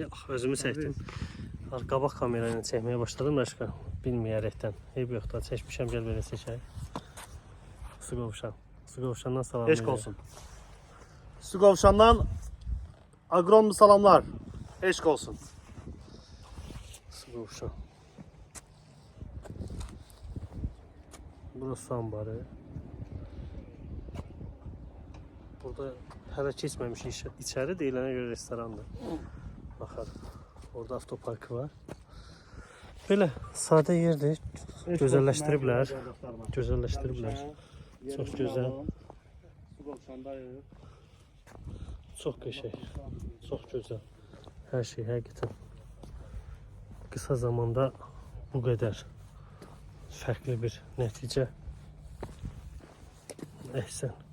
Yox, özümü çəkdim. Qabaq kamera ilə çəkməyə başladım başqa bilməyərəkdən. Eyb yoxdur, çəkmişəm, gəl belə çəkək. Sıqovşan. Sıqovşandan salam. Eşk verir. olsun. Sugovşan'dan agron salamlar. Eşk olsun. Sıqovşan. Burası ambarı. Burada hələ keçməmiş iş, içəri deyilənə görə restorandır. Baxarıq. Orada avtoparkı var. Belə sadə yerdir. Gözəlləşdiriblər. Gözəlləşdiriblər. Çox gözəl. Çox qəşəng. Çox gözəl. Hər şey həqiqətən qısa zamanda bu qədər fərqli bir nəticə. Əhsən.